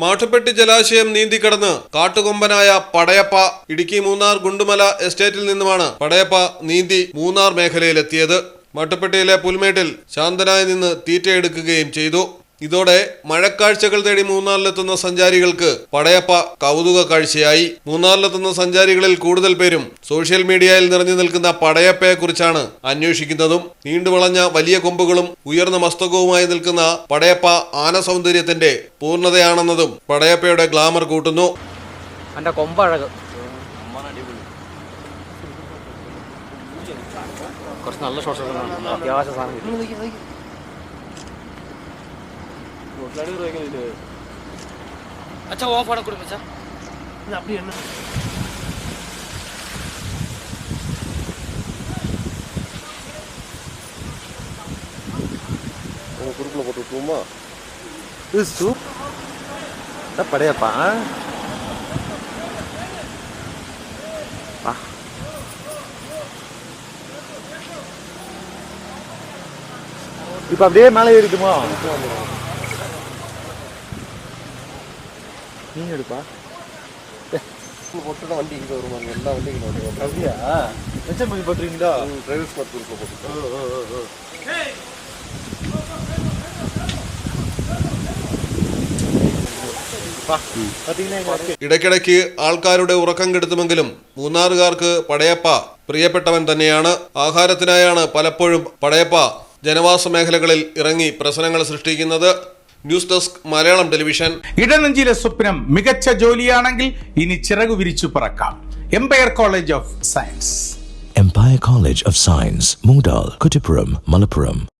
മാട്ടുപ്പെട്ടി ജലാശയം നീന്തിക്കടന്ന് കാട്ടുകൊമ്പനായ പടയപ്പ ഇടുക്കി മൂന്നാർ ഗുണ്ടുമല എസ്റ്റേറ്റിൽ നിന്നുമാണ് പടയപ്പ നീന്തി മൂന്നാർ മേഖലയിലെത്തിയത്. മാട്ടുപ്പെട്ടിയിലെ പുൽമേട്ടിൽ ശാന്തനായി നിന്ന് തീറ്റയെടുക്കുകയും ചെയ്തു. ഇതോടെ മഴക്കാഴ്ചകൾ തേടി മൂന്നാറിലെത്തുന്ന സഞ്ചാരികൾക്ക് പടയപ്പ കൗതുക കാഴ്ചയായി. മൂന്നാറിലെത്തുന്ന സഞ്ചാരികളിൽ കൂടുതൽ പേരും സോഷ്യൽ മീഡിയയിൽ നിറഞ്ഞു നിൽക്കുന്ന പടയപ്പയെക്കുറിച്ചാണ് അന്വേഷിക്കുന്നതും. നീണ്ടുവളഞ്ഞ വലിയ കൊമ്പുകളും ഉയർന്ന മസ്തകവുമായി നിൽക്കുന്ന പടയപ്പ ആന സൗന്ദര്യത്തിന്റെ പൂർണതയാണെന്നതും പടയപ്പയുടെ ഗ്ലാമർ കൂട്ടുന്നു. കുറച്ച് നല്ല അത്യാവശ്യ സാധനം அச்சா ஓ போட கொடுங்க சார் அப்படி என்ன? உங்கள் குரூப்பில் போட்டு விட்டுருவோமா? இது சூப் படையப்பா? இப்போ அப்படியே மேலே ஏறிடுமா நீங்க எடுப்பா போட்டு தான் வண்டி இங்கே வருவாங்க எல்லா வண்டியும் இங்கே வருவாங்க அப்படியா எச்சம் பண்ணி போட்டுறீங்களா டிரைவர்ஸ் பார்த்து குறுக்கில் போட்டு பார்த்தீங்கன்னா எங்க ഇടയ്ക്കിടയ്ക്ക് ആൾക്കാരുടെ ഉറക്കം കെടുത്തുമെങ്കിലും മൂന്നാറുകാർക്ക് പടയപ്പ പ്രിയപ്പെട്ടവൻ തന്നെയാണ് ആഹാരത്തിനായാണ് പലപ്പോഴും പടയപ്പ ജനവാസ മേഖലകളിൽ ഇറങ്ങി പ്രശ്നങ്ങൾ സൃഷ്ടിക്കുന്നത് News desk Malayalam television. ഇടനെഞ്ചിലെ സ്വപ്നം മികച്ച ജോലിയാണെങ്കിൽ ഇനി ചിറകു വിരിച്ചു പറക്കാം. Empire college of science empire college of science Moondal, Kuttipuram, Malappuram.